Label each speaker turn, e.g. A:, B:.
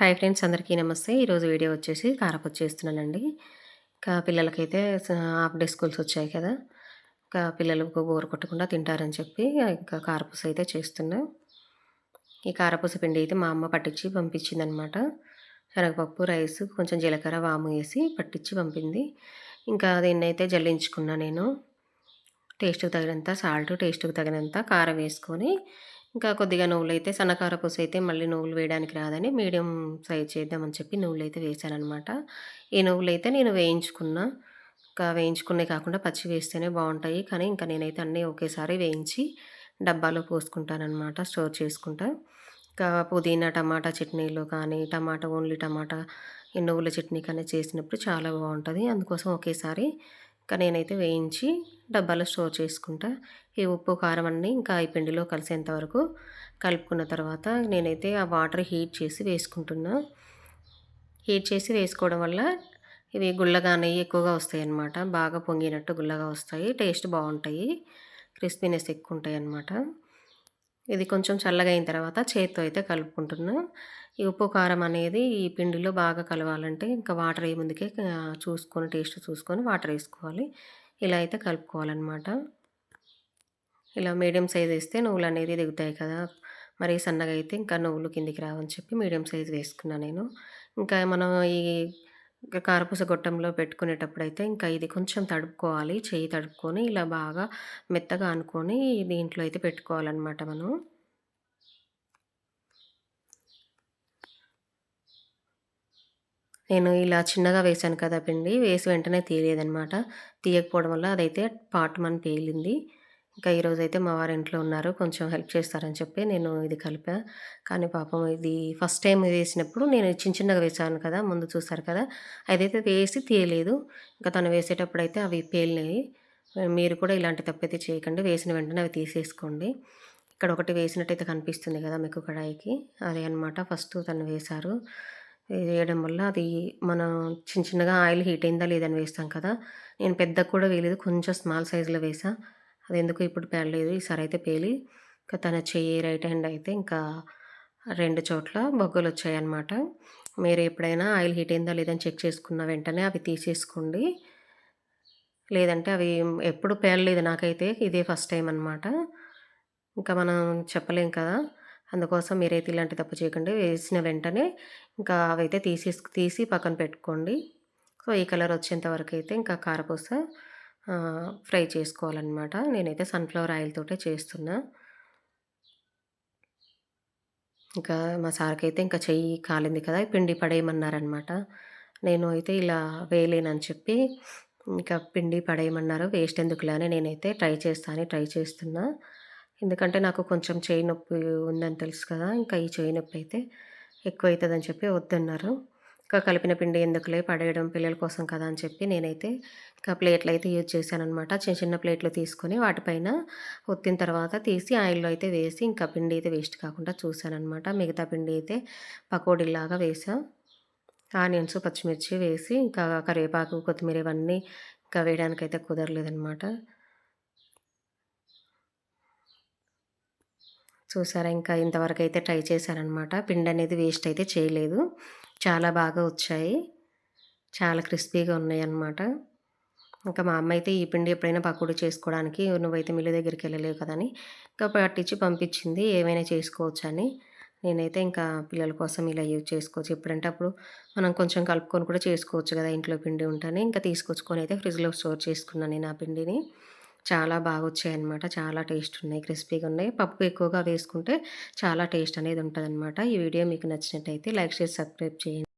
A: Hi friends అందరికీ నమస్తే. ఈరోజు వీడియో వచ్చేసి కారపొచ్చి చేస్తున్నానండి. ఇంకా పిల్లలకైతే హాఫ్ డే స్కూల్స్ వచ్చాయి కదా. ఇంకా పిల్లలకు బోరు కొట్టకుండా తింటారని చెప్పి ఇంకా కారపూస అయితే చేస్తున్నా. ఈ కారపూస పిండి అయితే మా అమ్మ పట్టించి పంపించింది అనమాట శనగపప్పు రైస్ కొంచెం జీలకర్ర వాము వేసి పట్టించి పంపింది. ఇంకా దీన్ని అయితే జల్లించుకున్నా నేను. టేస్ట్కి తగినంత సాల్ట్ టేస్ట్కి తగినంత కారం వేసుకొని ఇంకా కొద్దిగా నువ్వులు అయితే సన్నకార పూస అయితే మళ్ళీ నువ్వులు వేయడానికి రాదని మీడియం సైజ్ చేద్దామని చెప్పి నువ్వులు అయితే వేసానమాట ఈ నువ్వులు అయితే నేను వేయించుకున్నా. ఇంకా వేయించుకునే కాకుండా పచ్చి వేస్తేనే బాగుంటాయి. కానీ ఇంకా నేనైతే అన్నీ ఒకేసారి వేయించి డబ్బాలో పోసుకుంటానమాట స్టోర్ చేసుకుంటా. ఇంకా పుదీనా టమాటా చట్నీలు కానీ టమాటా ఓన్లీ టమాటా ఈ నువ్వుల చట్నీ కానీ చేసినప్పుడు చాలా బాగుంటుంది. అందుకోసం ఒకేసారి ఇంకా నేనైతే వేయించి డబ్బాలో స్టోర్ చేసుకుంటా. ఈ ఉప్పు కారం అన్నీ ఇంకా ఈ పిండిలో కలిసేంత వరకు కలుపుకున్న తర్వాత నేనైతే ఆ వాటర్ హీట్ చేసి వేసుకుంటున్నా. హీట్ చేసి వేసుకోవడం వల్ల ఇవి గుల్లగా నెయ్యి ఎక్కువగా వస్తాయి అన్నమాట బాగా పొంగినట్టు గుల్లగా వస్తాయి. టేస్ట్ బాగుంటాయి. క్రిస్పీనెస్ ఎక్కువ ఉంటాయి అన్నమాట ఇది కొంచెం చల్లగా అయిన తర్వాత చేత్తో అయితే కలుపుకుంటున్నా. ఈ ఉప్పు కారం అనేది ఈ పిండిలో బాగా కలవాలంటే ఇంకా వాటర్ ఏ ముందుకే చూసుకొని టేస్ట్ చూసుకొని వాటర్ వేసుకోవాలి. ఇలా అయితే కలుపుకోవాలన్నమాట. ఇలా మీడియం సైజ్ వేస్తే నువ్వులు అనేది దిగుతాయి కదా. మరి సన్నగా అయితే ఇంకా నువ్వులు కిందికి రావని చెప్పి మీడియం సైజ్ వేసుకున్నాను నేను. ఇంకా మనం ఈ కారపూస గొట్టంలో పెట్టుకునేటప్పుడు అయితే ఇంకా ఇది కొంచెం తడుపుకోవాలి. చేయి తడుపుకొని ఇలా బాగా మెత్తగా అనుకొని దీంట్లో అయితే పెట్టుకోవాలన్నమాట మనం. నేను ఇలా చిన్నగా వేసాను కదా పిండి వేసి వెంటనే తీయలేదనమాట తీయకపోవడం వల్ల అదైతే పాటమని పేలింది. ఇంకా ఈరోజు అయితే మా వారి ఇంట్లో ఉన్నారు కొంచెం హెల్ప్ చేస్తారని చెప్పి నేను ఇది కలిపా. కానీ పాపం ఇది ఫస్ట్ టైం వేసినప్పుడు నేను చిన్న చిన్నగా వేసాను కదా ముందు చూసారు కదా. అదైతే వేసి తీయలేదు. ఇంకా తను వేసేటప్పుడు అయితే అవి పేలినాయి. మీరు కూడా ఇలాంటి తప్పైతే చేయకండి వేసిన వెంటనే అవి తీసేసుకోండి. ఇక్కడ ఒకటి వేసినట్టయితే కనిపిస్తుంది కదా మీకు కడాయికి. అదే అనమాట ఫస్ట్ తను వేశారు. వేయడం వల్ల అది మనం చిన్న చిన్నగా ఆయిల్ హీట్ అయిందా లేదని వేస్తాం కదా. నేను పెద్ద కూడా వేయలేదు కొంచెం స్మాల్ సైజులో వేసా. అది ఎందుకు ఇప్పుడు పేలలేదు ఈసారి అయితే పేలి. ఇంకా తన చెయ్యి రైట్ హ్యాండ్ అయితే ఇంకా రెండు చోట్ల బొగ్గలు వచ్చాయన్నమాట. మీరు ఎప్పుడైనా ఆయిల్ హీట్ అయిందా లేదని చెక్ చేసుకున్న వెంటనే అవి తీసేసుకోండి. లేదంటే అవి ఎప్పుడు పేలలేదు నాకైతే ఇదే ఫస్ట్ టైం అనమాట ఇంకా మనం చెప్పలేం కదా. అందుకోసం మీరైతే ఇలాంటి తప్పు చేయకండి. వేసిన వెంటనే ఇంకా అవైతే తీసేసి తీసి పక్కన పెట్టుకోండి. సో ఈ కలర్ వచ్చేంత వరకు అయితే ఇంకా కారపూస ఫ్రై చేసుకోవాలన్నమాట. నేనైతే సన్ఫ్లవర్ ఆయిల్ తోటే చేస్తున్నా. ఇంకా మా సార్కి అయితే ఇంకా చెయ్యి కాలింది కదా పిండి పడేయమన్నారనమాట నేను అయితే ఇలా వేయలేనని చెప్పి ఇంకా పిండి పడేయమన్నారు. వేస్ట్ ఎందుకులానే నేనైతే ట్రై చేస్తాను ట్రై చేస్తున్నా. ఎందుకంటే నాకు కొంచెం చేయి నొప్పి ఉందని తెలుసు కదా ఇంకా ఈ చేయి నొప్పి అయితే ఎక్కువ అవుతుందని చెప్పి వద్దన్నారు. ఇంకా కలిపిన పిండి ఎందుకులే పడేయడం పిల్లల కోసం కదా అని చెప్పి నేనైతే ఇంకా ప్లేట్లు అయితే యూజ్ చేశాను అనమాట చిన్న చిన్న ప్లేట్లు తీసుకొని వాటిపైన ఒత్తిన తర్వాత తీసి ఆయిల్లో అయితే వేసి ఇంకా పిండి అయితే వేస్ట్ కాకుండా చూశానమాట మిగతా పిండి అయితే పకోడీలాగా వేసా ఆనియన్స్ పచ్చిమిర్చి వేసి ఇంకా కరివేపాకు కొత్తిమీర ఇవన్నీ ఇంకా వేయడానికైతే కుదరలేదనమాట చూసారా? ఇంకా ఇంతవరకు అయితే ట్రై చేశానమాట పిండి అనేది వేస్ట్ అయితే చేయలేదు. చాలా బాగా వచ్చాయి. చాలా క్రిస్పీగా ఉన్నాయి అన్నమాట ఇంకా మా అమ్మ అయితే ఈ పిండి ఎప్పుడైనా పకోడీ చేసుకోవడానికి నువ్వైతే మిల్లు దగ్గరికి వెళ్ళలేవు కదని ఇంకా పట్టించి పంపించింది. ఏమైనా చేసుకోవచ్చు అని నేనైతే ఇంకా పిల్లల కోసం ఇలా యూజ్ చేసుకోవచ్చు. ఎప్పుడంటే అప్పుడు మనం కొంచెం కలుపుకొని కూడా చేసుకోవచ్చు కదా ఇంట్లో పిండి ఉంటేనే. ఇంకా తీసుకొచ్చుకొని అయితే ఫ్రిడ్జ్లో స్టోర్ చేసుకున్నాను నేను ఆ పిండిని. చాలా బాగా వచ్చాయన్నమాట చాలా టేస్ట్ ఉన్నాయి క్రిస్పీగా ఉన్నాయి. పప్పు ఎక్కువగా వేసుకుంటే చాలా టేస్ట్ అనేది ఉంటుంది ఈ వీడియో మీకు నచ్చినట్టయితే లైక్ చేసి సబ్స్క్రైబ్ చేయండి.